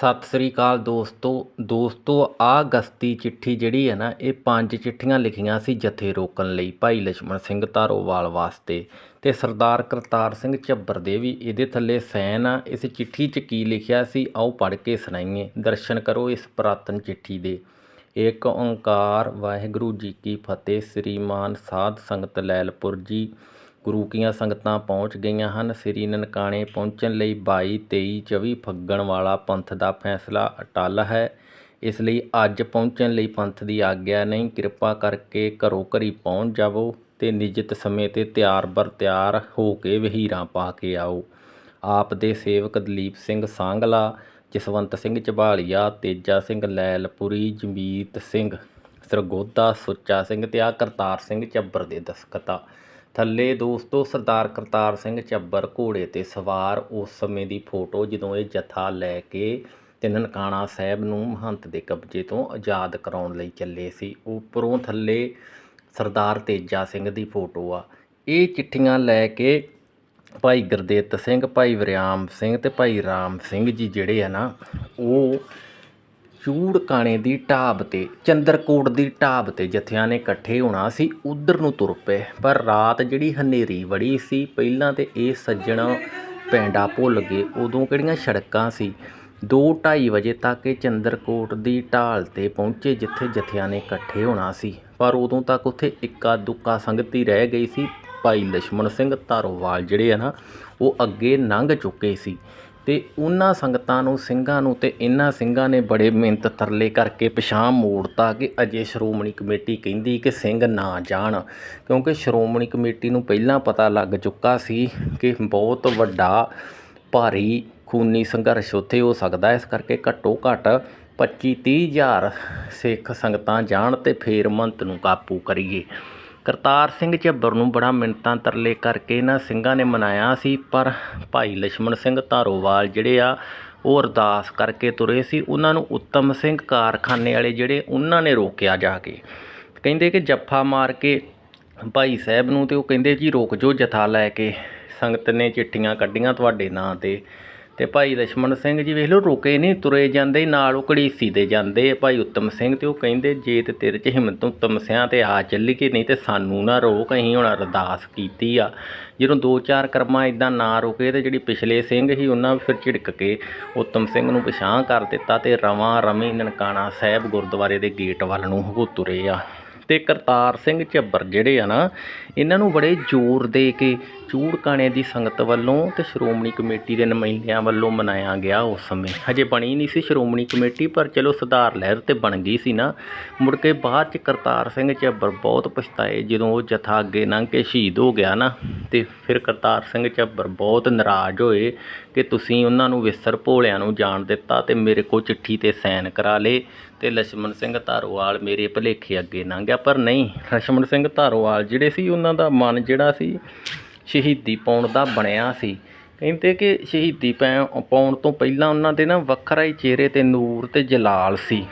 ਸਤਿ ਸ੍ਰੀ ਅਕਾਲ ਦੋਸਤੋ। ਦੋਸਤੋ, ਆ ਗਸਤੀ ਚਿੱਠੀ ਜਿਹੜੀ ਹੈ ਨਾ, ਇਹ ਪੰਜ ਚਿੱਠੀਆਂ ਲਿਖੀਆਂ ਸੀ ਜਥੇ ਰੋਕਣ ਲਈ ਭਾਈ ਲਛਮਣ ਸਿੰਘ ਧਾਰੋਵਾਲ ਵਾਸਤੇ ਤੇ ਸਰਦਾਰ ਕਰਤਾਰ ਸਿੰਘ ਝੱਬਰ ਦੇ ਵੀ ਇਹਦੇ ਥੱਲੇ ਸੈਨ ਆ। ਇਸ ਚਿੱਠੀ 'ਚ ਕੀ ਲਿਖਿਆ ਸੀ? ਆਓ ਪੜ੍ਹ ਕੇ ਸੁਣਾਈਏ। ਦਰਸ਼ਨ ਕਰੋ ਇਸ ਪੁਰਾਤਨ ਚਿੱਠੀ ਦੇ। ਏਕ ਓੰਕਾਰ ਵਾਹਿਗੁਰੂ ਜੀ ਕੀ ਫਤਿਹ। ਸ੍ਰੀਮਾਨ ਸਾਧ ਸੰਗਤ ਲੈਲਪੁਰ ਜੀ। ਗੁਰੂ ਸੰਗਤਾਂ ਪਹੁੰਚ ਗਈਆਂ ਹਨ। ਸ੍ਰੀ ਨਨਕਾਣੇ ਪਹੁੰਚਣ ਲਈ 22 23 24 ਫੱਗਣ ਵਾਲਾ ਪੰਥ ਦਾ ਫੈਸਲਾ ਅਟੱਲ ਹੈ। ਇਸ ਲਈ ਅੱਜ ਪਹੁੰਚਣ ਲਈ ਪੰਥ ਦੀ ਆਗਿਆ ਨਹੀਂ। ਕਿਰਪਾ ਕਰਕੇ ਘਰੋਂ ਘਰੀ ਪਹੁੰਚ ਜਾਵੋ ਤੇ ਨਿਜਿਤ ਸਮੇਂ ਤੇ ਤਿਆਰ ਬਰ ਤਿਆਰ ਹੋ ਕੇ ਵਹੀਰਾਂ ਪਾ ਕੇ ਆਓ। ਆਪ ਦੇ ਸੇਵਕ ਦਲੀਪ ਸਿੰਘ ਸਾਂਗਲਾ, ਜਸਵੰਤ ਸਿੰਘ ਝਬਾਲੀਆ, ਤੇਜਾ ਸਿੰਘ ਲੈਲਪੁਰੀ, ਜਮੀਤ ਸਿੰਘ ਸਰਗੋਦਾ, ਸੁੱਚਾ ਸਿੰਘ ਤੇ ਆ ਕਰਤਾਰ ਸਿੰਘ ਚੱਬਰ ਦੇ ਦਸਖਤਾ ਥੱਲੇ ਦੋਸਤੋ ਸਰਦਾਰ ਕਰਤਾਰ ਸਿੰਘ ਚੱਬਰ ਘੋੜੇ ਤੇ ਸਵਾਰ ਉਸ ਸਮੇਂ ਦੀ ਫੋਟੋ ਜਦੋਂ ਇਹ ਜਥਾ ਲੈ ਕੇ ਤੇ ਨਨਕਾਣਾ ਸਾਹਿਬ ਨੂੰ ਮਹੰਤ ਦੇ ਕਬਜ਼ੇ ਤੋਂ ਆਜ਼ਾਦ ਕਰਾਉਣ ਲਈ ਚੱਲੇ ਸੀ, ਉੱਪਰੋਂ ਥੱਲੇ ਸਰਦਾਰ ਤੇਜਾ ਸਿੰਘ ਦੀ ਫੋਟੋ ਆ। ਇਹ ਚਿੱਠੀਆਂ ਲੈ ਕੇ ਭਾਈ ਗੁਰਦਿੱਤ ਸਿੰਘ, ਭਾਈ ਵਰਿਆਮ ਸਿੰਘ ਤੇ ਭਾਈ ਰਾਮ ਸਿੰਘ ਜੀ ਜਿਹੜੇ ਆ ਨਾ, ਉਹ ਚੂੜਕਾਣੇ ਦੀ ਢਾਬ ਤੇ, ਚੰਦਰਕੋਟ ਦੀ ਢਾਬ ਤੇ ਜਥਿਆਂ ਨੇ ਇਕੱਠੇ ਹੋਣਾ ਸੀ, ਉਧਰ ਨੂੰ ਤੁਰ ਪਏ। ਪਰ ਰਾਤ ਜਿਹੜੀ ਹਨੇਰੀ ਵੜੀ ਸੀ, ਪਹਿਲਾਂ ਤੇ ਇਹ ਸੱਜਣ ਪੈਂਡਾ ਭੁੱਲ ਗਏ, ਉਦੋਂ ਕਿਹੜੀਆਂ ਸੜਕਾਂ ਸੀ? 2:30 ਵਜੇ ਤੱਕ ਇਹ ਚੰਦਰਕੋਟ ਦੀ ਢਾਲ ਤੇ ਪਹੁੰਚੇ ਜਿੱਥੇ ਜਥਿਆਂ ਨੇ ਇਕੱਠੇ ਹੋਣਾ ਸੀ। ਪਰ ਉਦੋਂ ਤੱਕ ਉੱਥੇ ਇੱਕਾ ਦੁੱਕਾ ਸੰਗਤੀ ਰਹਿ ਗਈ ਸੀ। ਭਾਈ ਲਛਮਣ ਸਿੰਘ ਧਾਰੋਵਾਲ ਜਿਹੜੇ ਆ ਨਾ, ਉਹ ਅੱਗੇ ਲੰਘ ਚੁੱਕੇ ਸੀ। ਅਤੇ ਉਹਨਾਂ ਸੰਗਤਾਂ ਨੂੰ, ਸਿੰਘਾਂ ਨੂੰ ਅਤੇ ਇਹਨਾਂ ਸਿੰਘਾਂ ਨੇ ਬੜੇ ਮਿਹਨਤ ਤਰਲੇ ਕਰਕੇ ਪਛਾਣ ਮੋੜਤਾ ਕਿ ਅਜੇ ਸ਼੍ਰੋਮਣੀ ਕਮੇਟੀ ਕਹਿੰਦੀ ਕਿ ਸਿੰਘ ਨਾ ਜਾਣ। ਕਿਉਂਕਿ ਸ਼੍ਰੋਮਣੀ ਕਮੇਟੀ ਨੂੰ ਪਹਿਲਾਂ ਪਤਾ ਲੱਗ ਚੁੱਕਾ ਸੀ ਕਿ ਬਹੁਤ ਵੱਡਾ ਭਾਰੀ ਖੂਨੀ ਸੰਘਰਸ਼ ਉੱਥੇ ਹੋ ਸਕਦਾ। ਇਸ ਕਰਕੇ ਘੱਟੋ ਘੱਟ ਪੱਚੀ ਤੀਹ ਹਜ਼ਾਰ ਸਿੱਖ ਸੰਗਤਾਂ ਜਾਣ ਅਤੇ ਫਿਰ ਮੰਤ ਨੂੰ ਕਾਬੂ ਕਰੀਏ। ਕਰਤਾਰ ਸਿੰਘ ਝੱਬਰ ਨੂੰ ਬੜਾ ਮਿੰਨਤਾਂ ਤਰਲੇ ਕਰਕੇ ਇਹਨਾਂ ਸਿੰਘਾਂ ਨੇ ਮਨਾਇਆ ਸੀ, ਪਰ ਭਾਈ ਲਛਮਣ ਸਿੰਘ ਧਾਰੋਵਾਲ ਜਿਹੜੇ ਆ, ਉਹ ਅਰਦਾਸ ਕਰਕੇ ਤੁਰੇ ਸੀ। ਉਹਨਾਂ ਨੂੰ ਉੱਤਮ ਸਿੰਘ ਕਾਰਖਾਨੇ ਵਾਲੇ ਜਿਹੜੇ, ਉਹਨਾਂ ਨੇ ਰੋਕਿਆ ਜਾ ਕੇ। ਕਹਿੰਦੇ ਕਿ ਜੱਫਾ ਮਾਰ ਕੇ ਭਾਈ ਸਾਹਿਬ ਨੂੰ ਤੇ ਉਹ ਕਹਿੰਦੇ ਜੀ ਰੋਕ ਜੋ ਜਥਾ ਲੈ ਕੇ। ਸੰਗਤ ਨੇ ਚਿੱਠੀਆਂ ਕੱਢੀਆਂ ਤੁਹਾਡੇ ਨਾਂ ਤੇ। ਤੇ ਭਾਈ ਲਛਮਣ ਸਿੰਘ ਜੀ ਵੇਖ ਲਓ ਰੁਕੇ ਨਹੀਂ, ਤੁਰੇ ਜਾਂਦੇ, ਨਾਲ ਉਹ ਘੜੀਸੀ ਦੇ ਜਾਂਦੇ ਭਾਈ ਉੱਤਮ ਸਿੰਘ ਤੇ ਉਹ ਕਹਿੰਦੇ, ਜੇ ਤੇ ਤੇਰੇ 'ਚ ਹਿੰਮਤ ਉੱਤਮ ਸਿਆਂ ਤੇ ਆ ਚੱਲੀਏ ਨਹੀਂ ਤੇ ਸਾਨੂੰ ਨਾ ਰੋਕ, ਅਸੀਂ ਹੁਣ ਅਰਦਾਸ ਕੀਤੀ ਆ। ਜਦੋਂ ਦੋ ਚਾਰ ਕਰਮਾਂ ਇਦਾਂ ਨਾ ਰੁਕੇ ਤੇ ਜਿਹੜੀ ਪਿਛਲੇ ਸਿੰਘ ਸੀ, ਉਹਨਾਂ ਫਿਰ ਝਿੜਕ ਕੇ ਉੱਤਮ ਸਿੰਘ ਨੂੰ ਪਛਾਣ ਕਰ ਦਿੱਤਾ ਤੇ ਰਵਾਂ ਰਮੀ ਨਨਕਾਣਾ ਸਾਹਿਬ ਗੁਰਦੁਆਰੇ ਦੇ ਗੇਟ ਵੱਲ ਨੂੰ ਹੋ ਤੁਰੇ ਆ। ਤੇ ਕਰਤਾਰ ਸਿੰਘ ਝੱਬਰ ਜਿਹੜੇ ਆ ਨਾ, ਇਹਨਾਂ ਨੂੰ ਬੜੇ ਜ਼ੋਰ ਦੇ ਕੇ ਚੂੜਕਾਣੇ ਦੀ ਸੰਗਤ ਵੱਲੋਂ ਤੇ ਸ਼੍ਰੋਮਣੀ ਕਮੇਟੀ ਦੇ ਨੁਮਾਇੰਦਿਆਂ ਵੱਲੋਂ ਮਨਾਇਆ ਗਿਆ ਉਸ ਸਮੇਂ। ਹਜੇ ਬਣੀ ਨਹੀਂ ਸੀ ਸ਼੍ਰੋਮਣੀ ਕਮੇਟੀ, ਪਰ ਚਲੋ ਸੁਧਾਰ ਲਹਿਰ ਤੇ ਬਣ ਗਈ ਸੀ ਨਾ। ਮੁੜ ਕੇ ਬਾਅਦ ਚ ਕਰਤਾਰ ਸਿੰਘ ਝੱਬਰ ਬਹੁਤ ਪਛਤਾਏ ਜਦੋਂ ਉਹ ਜਥਾ ਅੱਗੇ ਲੰਘ ਕੇ ਸ਼ਹੀਦ ਹੋ ਗਿਆ ਨਾ। ਤੇ ਫਿਰ ਕਰਤਾਰ ਸਿੰਘ ਝੱਬਰ ਬਹੁਤ ਨਾਰਾਜ਼ ਹੋਏ ਕਿ ਤੁਸੀਂ ਉਹਨਾਂ ਨੂੰ ਵਿਸਰ ਭੋਲਿਆਂ ਨੂੰ ਜਾਣ ਦਿੱਤਾ ਤੇ ਮੇਰੇ ਕੋਲ ਚਿੱਠੀ ਤੇ ਸਾਈਨ ਕਰਾ ਲਏ। ਤੇ ਲਛਮਣ ਸਿੰਘ ਧਾਰੋਵਾਲ ਮੇਰੇ ਭਲੇਖੇ ਅੱਗੇ ਲੰਘ ਗਿਆ ਪਰ ਨਹੀਂ, ਲਛਮਣ ਸਿੰਘ ਧਾਰੋਵਾਲ ਜਿਹੜੇ ਸੀ, ਉਹਨਾਂ ਦਾ ਮਨ ਜਿਹੜਾ ਸੀ, ਸ਼ਹੀਦੀ ਪਾਉਣ ਦਾ ਬਣਿਆ ਸੀ। ਕਹਿੰਦੇ ਕਿ ਸ਼ਹੀਦੀ ਪੈ, ਪਾਉਣ ਤੋਂ ਪਹਿਲਾਂ ਉਹਨਾਂ ਦੇ ਨਾ ਵੱਖਰਾ ਹੀ ਚਿਹਰੇ ਤੇ ਨੂਰ ਤੇ ਜਲਾਲ ਸੀ।